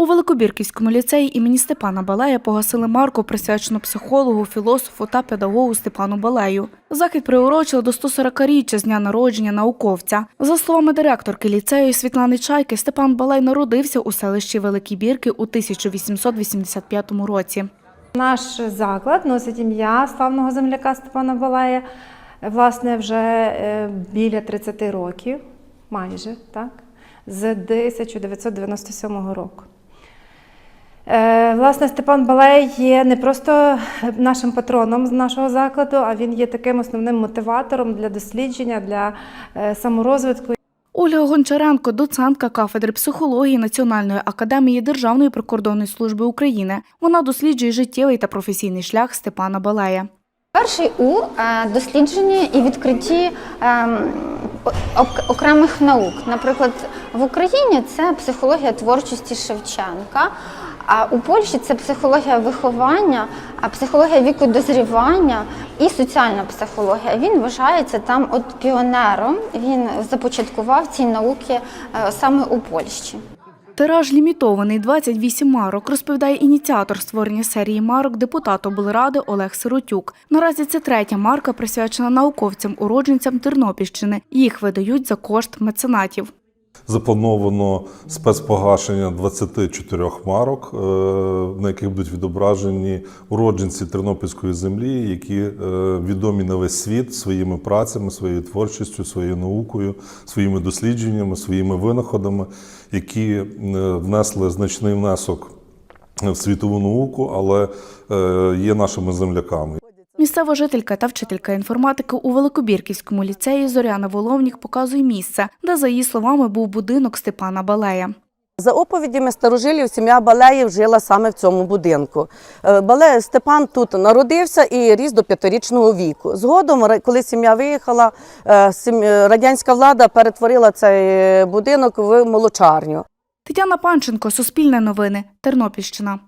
У Великобірківському ліцеї імені Степана Балея погасили марку, присвячену психологу, філософу та педагогу Степану Балею. Захід приурочили до 140-річчя з дня народження науковця. За словами директорки ліцею Світлани Чайки, Степан Балей народився у селищі Великі Бірки у 1885 році. Наш заклад носить ім'я славного земляка Степана Балая. Власне, вже е, біля 30 років, майже так, з 1997 року. Е, Власне, Степан Балей є не просто нашим патроном з нашого закладу, а він є таким основним мотиватором для дослідження, для е, саморозвитку. Ольга Гончаренко, доцентка кафедри психології Національної академії Державної прикордонної служби України. Вона досліджує життєвий та професійний шлях Степана Балея. Перший у е, дослідженні і відкритті ем, окремих наук. Наприклад, в Україні це психологія творчості Шевченка, а у Польщі це психологія виховання, а психологія віку дозрівання і соціальна психологія. Він вважається там от піонером. Він започаткував ці науки е, саме у Польщі. Тираж лімітований 28 марок, розповідає ініціатор створення серії марок депутат облради Олег Сиротюк. Наразі це третя марка, присвячена науковцям-уродженцям Тернопільщини. Їх видають за кошт меценатів. Заплановано спецпогашення 24 марок, е, на яких будуть відображені уродженці Тернопільської землі, які е, відомі на весь світ своїми працями, своєю творчістю, своєю наукою, своїми дослідженнями, своїми винаходами, які е, внесли значний внесок в світову науку, але є нашими земляками. Місцева жителька та вчителька інформатики у Великобірківському ліцеї Зоряна Воловнік показує місце, де, за її словами, був будинок Степана Балея. За оповідями старожилів, сім'я Балеїв жила саме в цьому будинку. Е, Бале Степан тут народився і ріс до п'ятирічного віку. Згодом, коли сім'я виїхала, е, е, радянська влада перетворила цей будинок в молочарню. Тетяна Панченко, Суспільне новини, Тернопільщина.